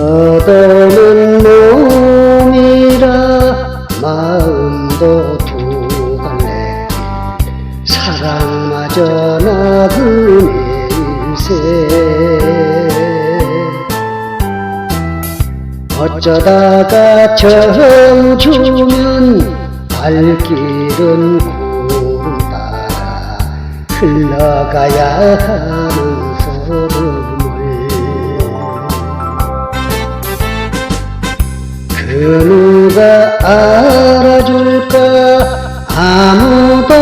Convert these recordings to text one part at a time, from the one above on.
떠도는 몸이라 마음도 두 갈래 사랑마저 나그네 일세. 어쩌다가 정주면 발길은 구름 따라 흘러가야 하는 누가 알아줄까? 아무도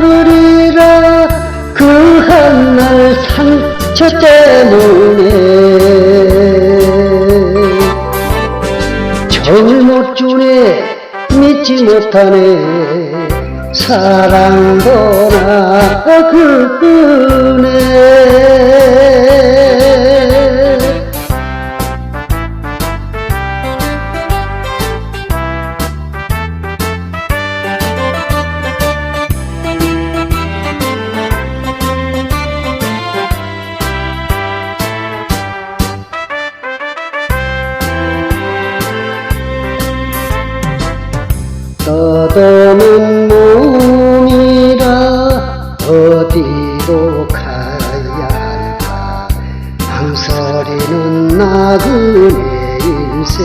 모르리라. 그 한날 상처 때문에 정을 못 주네 믿지 못하네. 사랑도 나 그네 떠도는 몸이라 어디로 가야 할까? 망설이는 나그네 일세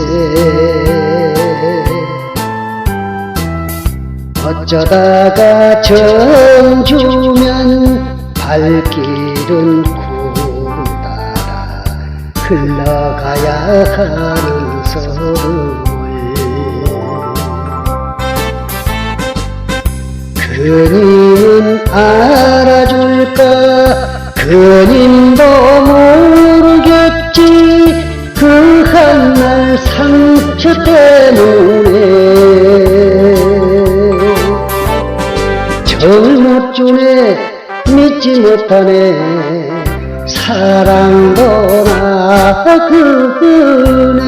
어쩌다가 정주면 발길은 구름 따라 흘러가야 하는 서름 그님은 알아줄까? 그님도 모르겠지. 그 한날 상처 때문에. 정을 못 주네 믿지 못하네. 사랑도 나 그네